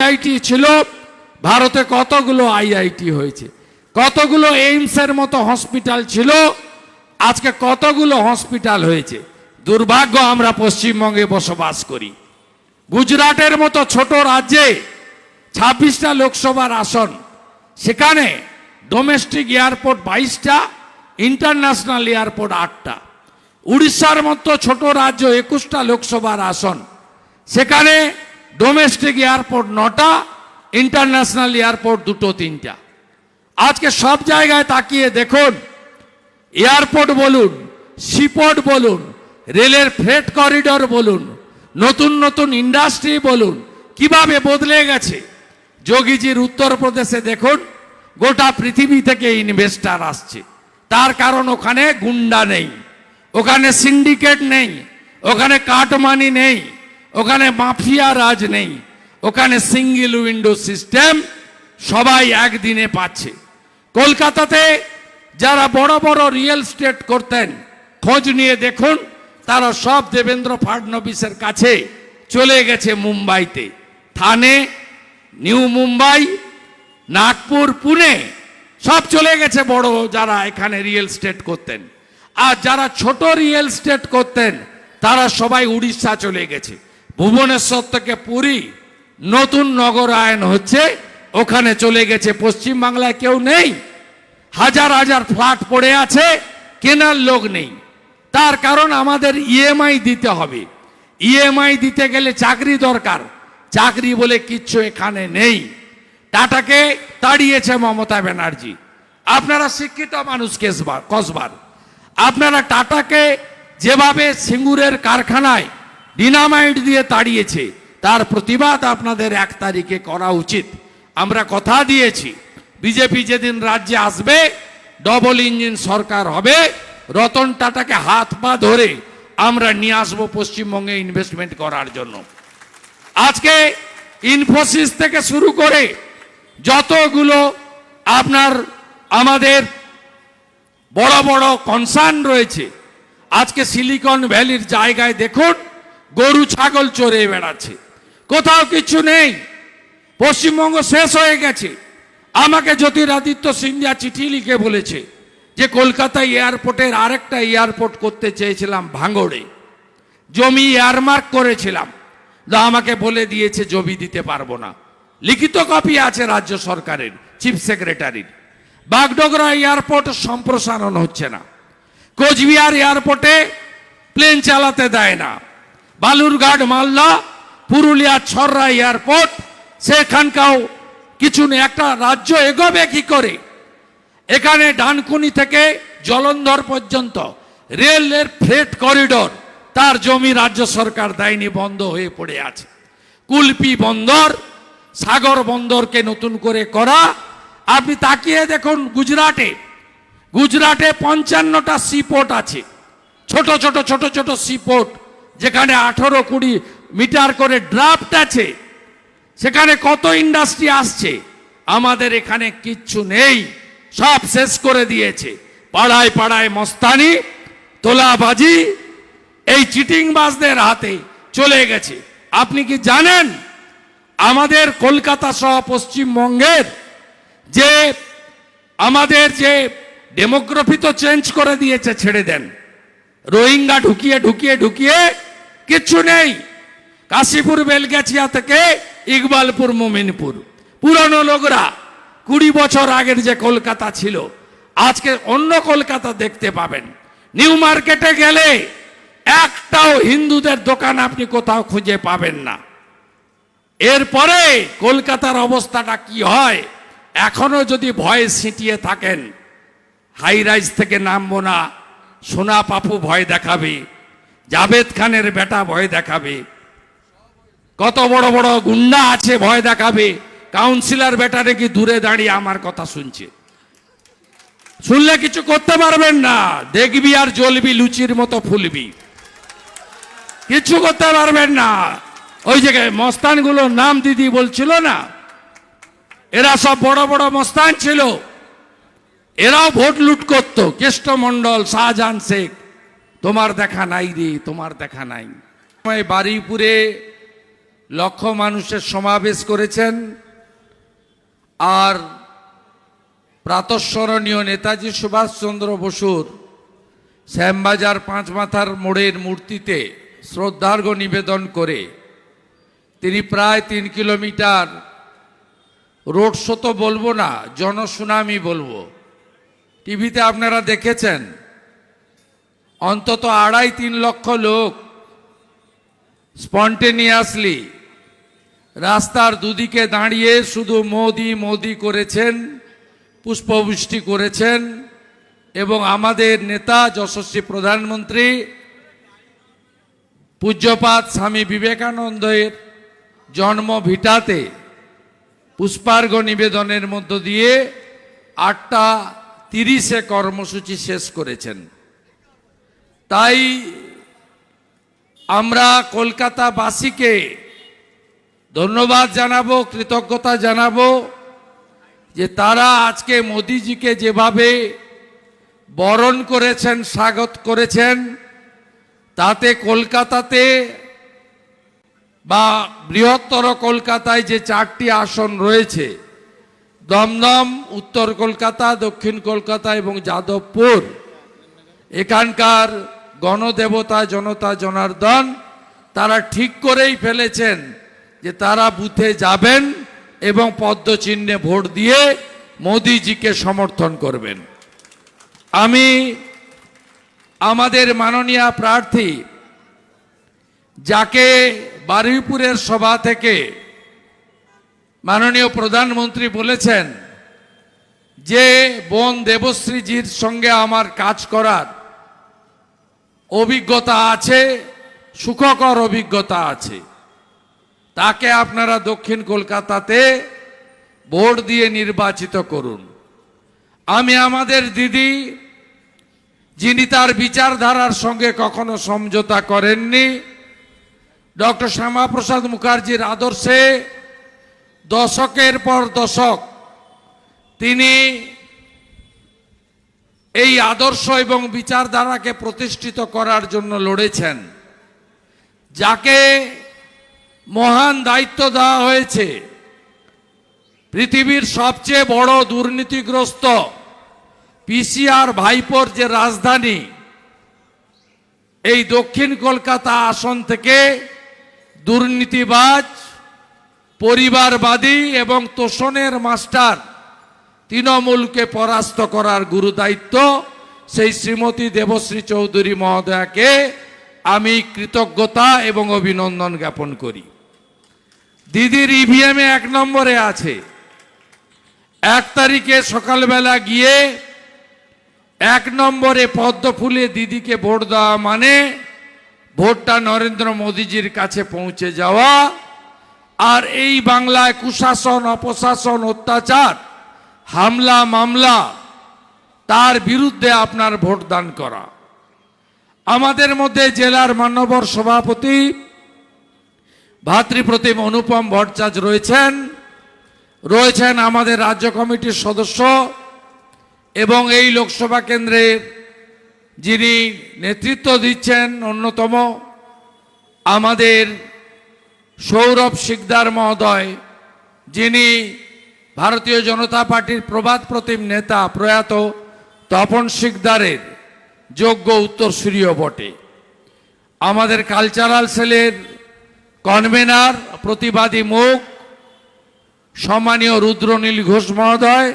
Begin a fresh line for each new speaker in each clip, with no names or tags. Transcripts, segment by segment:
IIT ছিল, ভারতে কতগুলো আইআইটি হয়েছে? কতগুলো এইমসের মতো হসপিটাল ছিল? আজকে কতগুলো হসপিটাল হয়েছে? দুর্ভাগ্য, আমরা পশ্চিমবঙ্গে বসবাস করি। গুজরাটের মতো ছোট রাজ্যে ছাব্বিশটা লোকসভার আসন। সেখানে ডোমেস্টিক এয়ারপোর্ট বাইশটা ইন্টারন্যাশনাল এয়ারপোর্ট আটটা। উড়িষ্যার মতো ছোট রাজ্য একুশটা লোকসভার আসন। সেখানে ডোমেস্টিক এয়ারপোর্ট নটা ইন্টারন্যাশনাল এয়ারপোর্ট দুটো তিনটা। আজকে সব জায়গায় তাকিয়ে দেখুন এয়ারপোর্ট বলুন সিপোর্ট বলুন, রেলের ফ্রেট করিডর বলুন, নতুন নতুন ইন্ডাস্ট্রি বলুন, কীভাবে বদলে গেছে? যোগীজির উত্তরপ্রদেশে দেখুন, গোটা পৃথিবী থেকে ইনভেস্টার আসছে। তার কারণ ওখানে গুন্ডা নেই, ওখানে সিন্ডিকেট নেই, ওখানে কাটমানি নেই। ওখানে মাফিয়া রাজ নেই। ওখানে সিঙ্গেল উইন্ডো সিস্টেম সবাই একদিনে পাচ্ছে। কলকাতাতে যারা বড় বড় রিয়েল স্টেট করতেন, খোঁজ নিয়ে দেখুন, তারা সব দেবেন্দ্র ফাডনবিসের কাছে চলে গেছে মুম্বাইতে। থানে, নিউ মুম্বাই, নাগপুর, পুনে, সব চলে গেছে বড় যারা এখানে রিয়েল স্টেট করতেন। আর যারা ছোট রিয়েল স্টেট করতেন, তারা সবাই উড়িষ্যা চলে গেছে। ভুবনেশ্বর থেকে পুরী, নতুন নগরায়ন হচ্ছে, ওখানে চলে গেছে। পশ্চিম বাংলায় কেউ নেই। হাজার হাজার ফ্ল্যাট পড়ে আছে, কেনার লোক নেই। তার কারণ আমাদের ইএমআই দিতে হবে। ইএমআই দিতে গেলে চাকরি দরকার। চাকরি বলে কিচ্ছু এখানে নেই। টাটাকে তাড়িয়েছে মমতা ব্যানার্জি। আপনারা শিক্ষিত মানুষ কেসবার কসবার। আপনারা টাটাকে যেভাবে সিঙ্গুরের কারখানায় ডিনামাইট দিয়ে তাড়িয়েছে। তার প্রতিবাদ আপনাদের এক তারিখে করা উচিত। আমরা কথা দিয়েছি, বিজেপি যেদিন রাজ্যে আসবে ডবল ইঞ্জিন সরকার হবে, রতন টাটাকে হাত পা ধরে আমরা নিয়ে আসব পশ্চিমবঙ্গে ইনভেস্টমেন্ট করার জন্য। আজকে ইনফোসিস থেকে শুরু করে যতগুলো আপনার, আমাদের বড় বড় কনসার্ন রয়েছে, আজকে সিলিকন ভ্যালির জায়গায় দেখুন গরু, ছাগল চড়ে বেড়াচ্ছে। কোথাও কিছু নেই। পশ্চিমবঙ্গ শেষ হয়ে গেছে। আমাকে জ্যোতিরাদিত্য সিন্ধিয়া চিঠি লিখে বলেছে যে কলকাতা এয়ারপোর্টের আরেকটা এয়ারপোর্ট করতে চেয়েছিলাম ভাঙড়ে। জমি এয়ারমার্ক করেছিলাম। আমাকে বলে দিয়েছে, জমি দিতে পারব না। লিখিত কপি আছে রাজ্য সরকারের, চিফ সেক্রেটারির। বাগডোগরা এয়ারপোর্ট সম্প্রসারণ হচ্ছে না। কোচবিহার এয়ারপোর্টে প্লেন চালাতে দেয় না। বালুরঘাট মালদা, পুরুলিয়া ছররা এয়ারপোর্ট, সেখানকাও কিছু নেই একটা রাজ্য এগোবে কি করে? এখানে ডানকুনি থেকে জলন্ধর পর্যন্ত রেলের ফ্রেট করিডোর, তার জমি রাজ্য সরকার দেয়নি, বন্ধ হয়ে পড়ে আছে। কুলপি বন্দর, সাগর বন্দরকে নতুন করে করা। আপনি তাকিয়ে দেখুন গুজরাটে গুজরাটে পঞ্চান্নটা সিপোর্ট আছে। ছোট ছোট ছোট ছোট সিপোর্ট যেখানে আঠারো কুড়ি মিটার করে ড্রাফট আছে, সেখানে কত ইন্ডাস্ট্রি আসছে, আমাদের এখানে কিচ্ছু নেই, সব শেষ করে দিয়েছে। পাড়ায় পাড়ায় মস্তানি, তোলাবাজি, এই চিটিংবাজদের হাতে চলে গেছে। আপনি কি জানেন, আমাদের কলকাতা সহ পশ্চিমবঙ্গের যে, আমাদের যে ডেমোগ্রাফি তো চেঞ্জ করে দিয়েছে, ছেড়ে দেন। রোহিঙ্গা ঢুকিয়ে ঢুকিয়ে ঢুকিয়ে কিচ্ছু নেই। কাশীপুর, বেলগাছিয়া থেকে ইকবালপুর, মোমিনপুর। পুরনো লোকরা কুড়ি বছর আগের যে কলকাতা ছিল, আজকে অন্য কলকাতা দেখতে পাবেন। নিউ মার্কেটে গেলে একটাও হিন্দুদের দোকান আপনি কোথাও খুঁজে পাবেন না। এরপরে কলকাতার অবস্থাটা কি হয়, এখনও যদি ভয়ে সিটিয়ে থাকেন, হাই রাইজ থেকে নামবো না, সোনা পাপু ভয় দেখাবে। জাভেদ খানের বেটা ভয় দেখাবে। কত বড় বড় গুন্ডা আছে ভয় দেখাবে। কাউন্সিলর বেটা নাকি দূরে দাঁড়িয়ে আমার কথা শুনছে। শুনলে কিছু করতে পারবেন না। দেখবি আর জ্বলবি, লুচির মতো ফুলবি। কিছু করতে পারবেন না। ওই জায়গায় মস্তানগুলোর নাম দিদি বলছিল না? এরা সব বড় বড় মস্তান ছিল। এরাও ভোট লুট করতো। কেষ্টমণ্ডল শাহজাহান শেখ। তোমার দেখা নাই রে, তোমার দেখা নাই। বারুইপুরে লক্ষ মানুষের সমাবেশ করেছেন, আর প্রাতঃস্মরণীয় নেতাজি সুভাষচন্দ্র বসুর শ্যামবাজার পাঁচ মাথার মোড়ের মূর্তিতে শ্রদ্ধার্ঘ নিবেদন করে তিনি প্রায় তিন কিলোমিটার রোড শো তো বলব না, জনসুনামি বলব। টিভিতে আপনারা দেখেছেন অন্তত আড়াই তিন লক্ষ লোক স্পন্টেনিয়াসলি রাস্তার দুদিকে দাঁড়িয়ে শুধু মোদি মোদি করেছেন, পুষ্পবৃষ্টি করেছেন এবং আমাদের নেতা, যশস্বী প্রধানমন্ত্রী পূজ্যপাত স্বামী বিবেকানন্দের জন্ম ভিটাতে পুষ্পার্ঘ নিবেদনের মধ্য দিয়ে আটটা তিরিশে কর্মসূচি শেষ করেছেন। তাই আমরা কলকাতাবাসীকে ধন্যবাদ জানাব, কৃতজ্ঞতা জানাব যে তারা আজকে মোদিজিকে যেভাবে বরণ করেছেন, স্বাগত করেছেন, তাতে কলকাতাতে বা বৃহত্তর কলকাতায় যে চারটি আসন রয়েছে, দমদম, উত্তর কলকাতা, দক্ষিণ কলকাতা এবং যাদবপুর, এখানকার গণদেবতা, জনতা, জনার্দন তারা ঠিক করেই ফেলেছেন যে তারা বুথে যাবেন এবং পদ্মচিহ্নে ভোট দিয়ে মোদিজিকে সমর্থন করবেন। আমি আমাদের মাননীয় প্রার্থী যাকে বারুইপুরের সভা থেকে মাননীয় প্রধানমন্ত্রী বলেছেন যে বোন দেবশ্রীজির সঙ্গে আমার কাজ করার অভিজ্ঞতা আছে, সুখকর অভিজ্ঞতা আছে। তাকে আপনারা দক্ষিণ কলকাতাতে ভোট দিয়ে নির্বাচিত করুন। আমি আমাদের দিদি, যিনি তার বিচারধারার সঙ্গে কখনো সমঝোতা করেননি, ডক্টর শ্যামাপ্রসাদ মুখার্জির আদর্শে দশকের পর দশক তিনি এই আদর্শ এবং বিচারধারাকে প্রতিষ্ঠিত করার জন্য লড়েছেন। যাকে মহান দায়িত্ব দেওয়া হয়েছে, পৃথিবীর সবচেয়ে বড় দুর্নীতিগ্রস্ত পিসিআর ভাইপোর যে রাজধানী, এই দক্ষিণ কলকাতা আসন থেকে দুর্নীতিবাজ, পরিবারবাদী এবং তোষণের মাস্টার তৃণমূলকে পরাস্ত করার গুরুদায়িত্ব সেই শ্রীমতী দেবশ্রী চৌধুরী মহোদয়াকে আমি কৃতজ্ঞতা এবং অভিনন্দন জ্ঞাপন করি। দিদির ইভিএমে এক নম্বরে আছে। এক তারিখে সকালবেলা গিয়ে এক নম্বরে পদ্ম ফুলে দিদিকে ভোট দেওয়া মানে ভোটটা নরেন্দ্র মোদীজির কাছে পৌঁছে যাওয়া। আর এই বাংলায় কুশাসন, অপশাসন, অত্যাচার হামলা, মামলা, তার বিরুদ্ধে আপনার ভোট দান করা। আমাদের মধ্যে জেলার মান্যবর সভাপতি ভাতৃপ্রতিম অনুপম ভট্টাচার্য রয়েছেন। রয়েছেন আমাদের রাজ্য কমিটির সদস্য এবং এই লোকসভা কেন্দ্রের যিনি নেতৃত্ব দিচ্ছেন অন্যতম আমাদের সৌরভ শিকদার মহোদয়, যিনি ভারতীয় জনতা পার্টির প্রবাদ প্রতিম নেতা প্রয়াত তপন শিকদারের যোগ্য উত্তরসূরীয় বটে। আমাদের কালচারাল সেলের কনভেনার প্রতিবাদী মুখ, সম্মানীয় রুদ্রনীল ঘোষ মহোদয়,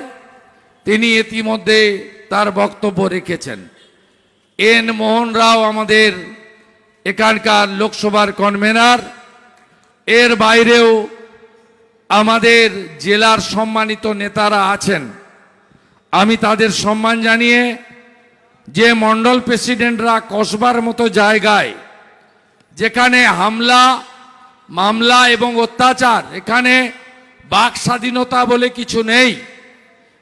তিনি ইতিমধ্যে তার বক্তব্য রেখেছেন। এন মোহন রাও আমাদের এখানকার লোকসভার কনভেনার এর বাইরেও আমাদের জেলার সম্মানিত নেতারা আছেন। আমি তাদের সম্মান জানিয়ে যে মণ্ডল প্রেসিডেন্টরা কসবার মতো জায়গায়, যেখানে হামলা, মামলা এবং অত্যাচার, এখানে বাক স্বাধীনতা বলে কিছু নেই,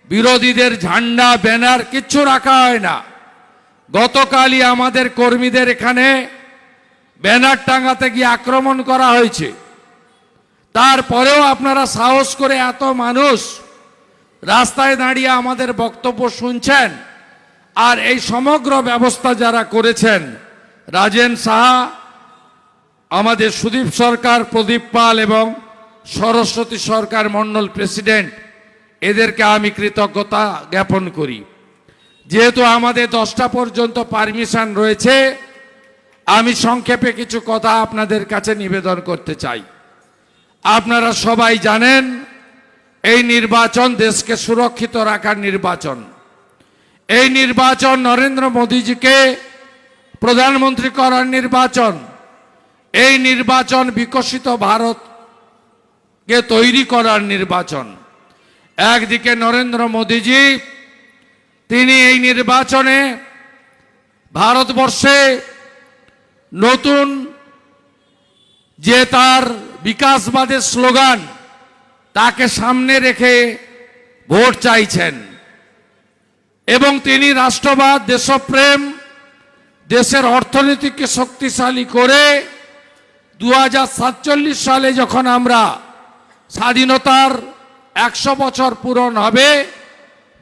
বিরোধীদের ঝান্ডা, ব্যানার কিচ্ছু রাখা হয় না। গতকালই আমাদের কর্মীদের এখানে ব্যানার টাঙাতে গিয়ে আক্রমণ করা হয়েছে। তারপরেও আপনারা সাহস করে এত মানুষ রাস্তায় দাঁড়িয়ে আমাদের বক্তব্য শুনছেন আর এই সমগ্র ব্যবস্থা যারা করেছেন, রাজেন সাহা, আমাদের সুদীপ সরকার, প্রদীপ পাল এবং সরস্বতী সরকার মন্ডল প্রেসিডেন্ট, এদেরকে আমি কৃতজ্ঞতা জ্ঞাপন করি। যেহেতু আমাদের দশটা পর্যন্ত পারমিশন রয়েছে, আমি সংক্ষেপে কিছু কথা আপনাদের কাছে নিবেদন করতে চাই। আপনারা সবাই জানেন, এই নির্বাচন দেশকে সুরক্ষিত রাখার নির্বাচন। এই নির্বাচন নরেন্দ্র মোদীজিকে প্রধানমন্ত্রী করার নির্বাচন। এই নির্বাচন বিকশিত ভারতকে তৈরি করার নির্বাচন। একদিকে নরেন্দ্র মোদীজি, তিনি এই নির্বাচনে ভারতবর্ষে নতুন যে তার বিকাশবাদের স্লোগান, তাকে সামনে রেখে ভোট চাইছেন। এবং তিনি রাষ্ট্রবাদ, দেশপ্রেম, দেশের অর্থনীতিকে শক্তিশালী করে দু হাজার সাতচল্লিশ সালে যখন আমরা স্বাধীনতার একশো বছর পূরণ হবে,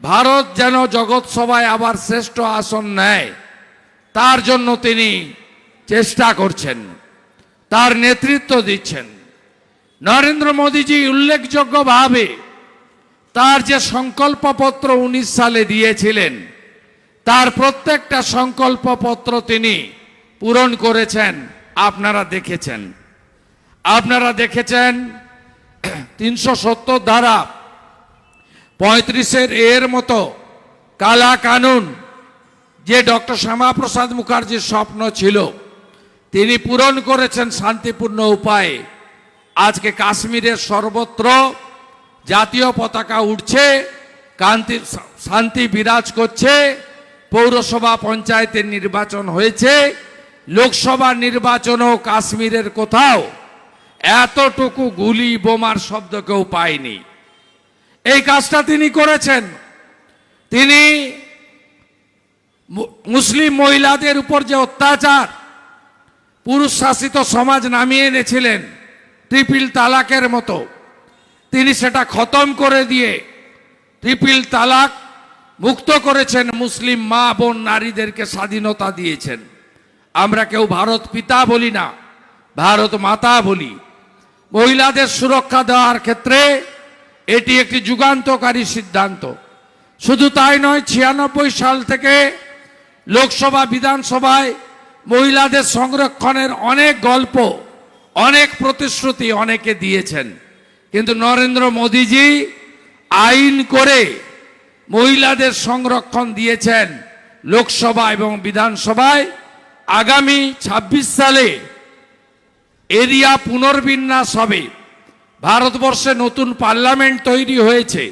ভারত যেন জগৎ সভায় আবার শ্রেষ্ঠ আসন নেয়, তার জন্য তিনি চেষ্টা করছেন, তার নেতৃত্ব দিচ্ছেন। নরেন্দ্র মোদীজি উল্লেখযোগ্যভাবে তার যে সংকল্পপত্র উনিশ সালে দিয়েছিলেন, তার প্রত্যেকটা সংকল্পপত্র তিনি পূরণ করেছেন। আপনারা দেখেছেন। আপনারা দেখেছেন তিনশো সত্তর ধারা পঁয়ত্রিশের এর মতো কালা কানুন যে ডক্টর শ্যামাপ্রসাদ মুখার্জির স্বপ্ন ছিল, তিনি পূরণ করেছেন শান্তিপূর্ণ উপায়ে। আজকে কাশ্মীরের সর্বত্র জাতীয় পতাকা উঠছে কান্তি শান্তি বিরাজ করছে, পৌরসভা পঞ্চায়েতের নির্বাচন হয়েছে, লোকসভা নির্বাচনও কাশ্মীরের কোথাও। এতটুকু গুলি বোমার শব্দ কেউ পায়নি। এই কাজটা তিনি করেছেন। তিনি মুসলিম মহিলাদের উপর যে অত্যাচার পুরুষ শাসিত সমাজ নামিয়ে এনেছিলেন ট্রিপিল তালাকের মতো। তিনি সেটা খতম করে দিয়ে ট্রিপিল তালাক মুক্ত করেছেন মুসলিম মা বোন নারীদেরকে স্বাধীনতা দিয়েছেন। আমরা কেউ ভারত পিতা বলি না, ভারত মাতা বলি। মহিলাদের সুরক্ষা দেওয়ার ক্ষেত্রে এটি একটি যুগান্তকারী সিদ্ধান্ত। শুধু তাই নয়, ছিয়ানব্বই সাল থেকে লোকসভা, বিধানসভায় মহিলাদের সংরক্ষণের অনেক গল্প অনেক প্রতিশ্রুতি অনেকে দিয়েছেন। কিন্তু নরেন্দ্র মোদীজি আইন করে মহিলাদের সংরক্ষণ দিয়েছেন লোকসভা এবং বিধানসভায়। আগামী ২৬ সালে এরিয়া পুনর্বিন্যাস হবে। ভারতবর্ষে নতুন পার্লামেন্ট তৈরি হয়েছে।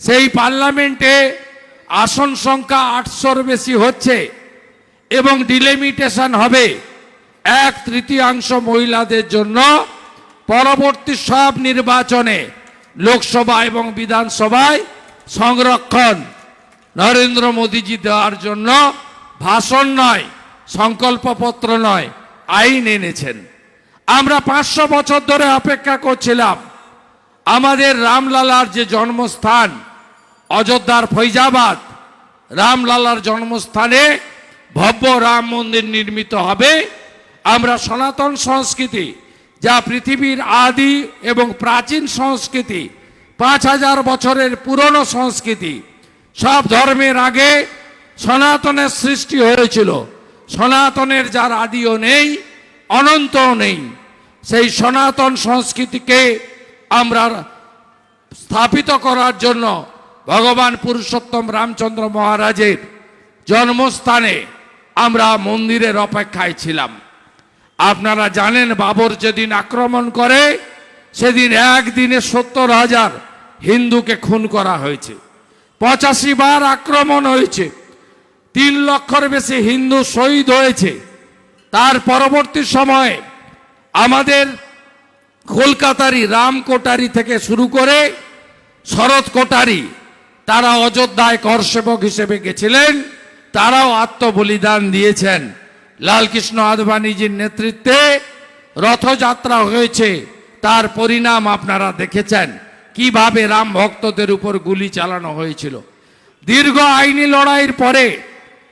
সেই পার্লামেন্টে আসন সংখ্যা আটশোর বেশি হচ্ছে এবং ডিলিমিটেশন হবে। এক তৃতীয়াংশ মহিলাদের জন্য পরবর্তী সব নির্বাচনে লোকসভা এবং বিধানসভায় সংরক্ষণ নরেন্দ্র মোদীজি দেওয়ার জন্য ভাষণ নয়, সংকল্পপত্র নয়, আইন এনেছেন। আমরা পাঁচশো বছর ধরে অপেক্ষা করছিলাম। আমাদের রামলালার যে জন্মস্থান, অযোধ্যার ফৈজাবাদ, রামলালার জন্মস্থানে ভব্য রাম মন্দির নির্মিত হবে। আমরা সনাতন সংস্কৃতি, যা পৃথিবীর আদি এবং প্রাচীন সংস্কৃতি, পাঁচ হাজার বছরের পুরনো সংস্কৃতি, সব ধর্মের আগে সনাতনের সৃষ্টি হয়েছিল। সনাতনের যার আদিও নেই, অনন্তও নেই। সেই সনাতন সংস্কৃতিকে আমরা স্থাপিত করার জন্য ভগবান পুরুষোত্তম রামচন্দ্র মহারাজের জন্মস্থানে আমরা মন্দিরের অপেক্ষায় ছিলাম। আপনারা জানেন বাবর যেদিন আক্রমণ করে, সেদিন একদিনে সত্তর হাজার হিন্দুকে খুন করা হয়েছে। পঁচাশি বার আক্রমণ হয়েছে। তিন লক্ষর বেশি হিন্দু শহীদ হয়েছে। তার পরবর্তী সময়ে আমাদের কলকাতারি রাম কোটারি থেকে শুরু করে শরৎ কোটারি, তারা অযোধ্যায় কর সেবক হিসেবে গেছিলেন, তারাও আত্মবলিদান দিয়েছেন। লালকৃষ্ণ আদবানিজির নেতৃত্বে রথযাত্রা হয়েছে। তার পরিণাম আপনারা দেখেছেন। কীভাবে রাম ভক্তদের উপর গুলি চালানো হয়েছিল। দীর্ঘ আইনি লড়াইয়ের পরে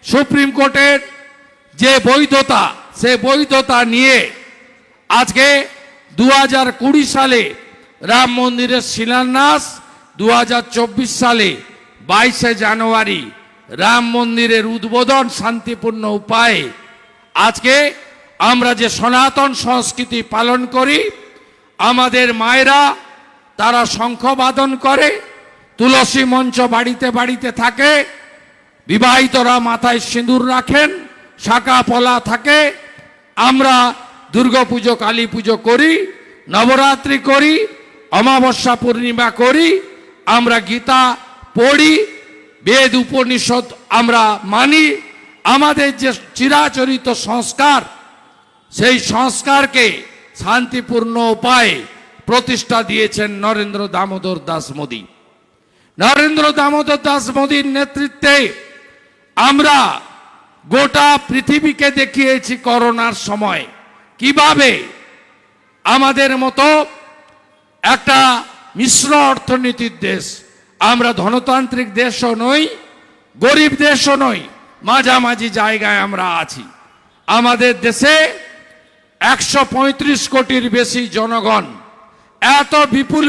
সুপ্রিম কোর্টের যে বৈধতা, সে বৈধতা নিয়ে আজকে দু হাজার কুড়ি সালে রাম মন্দিরের শিলান্যাস দু হাজার চব্বিশ সালে বাইশে জানুয়ারি রাম মন্দিরের উদ্বোধন শান্তিপূর্ণ উপায়ে আজকে আমরা যে সনাতন সংস্কৃতি পালন করি, আমাদের মায়েরা তারা শঙ্খবাদন করে, তুলসী মঞ্চ বাড়িতে বাড়িতে থাকে, বিবাহিতরা মাথায় সিঁদুর রাখেন, শাখা পলা থাকে, আমরা দুর্গাপুজো কালী পুজো করি, নবরাত্রি করি, অমাবস্যা পূর্ণিমা করি, আমরা গীতা পড়ি, বেদ, উপনিষদ আমরা মানি আমাদের যে চিরাচরিত সংস্কার, সেই সংস্কারকে শান্তিপূর্ণ উপায়ে প্রতিষ্ঠা দিয়েছেন নরেন্দ্র দামোদর দাস মোদী। নরেন্দ্র দামোদর দাস মোদীর নেতৃত্বে আমরা গোটা পৃথিবীকে দেখিয়েছি করোনার সময়। কীভাবে? আমাদের মতো একটা মিশ্র অর্থনীতির দেশ। আমরা ধনতান্ত্রিক দেশও নই, গরিব দেশও নই। মাঝামাঝি জায়গায় আমরা আছি। আমাদের দেশে একশো পঁয়ত্রিশ কোটির বেশি জনগণ এত বিপুল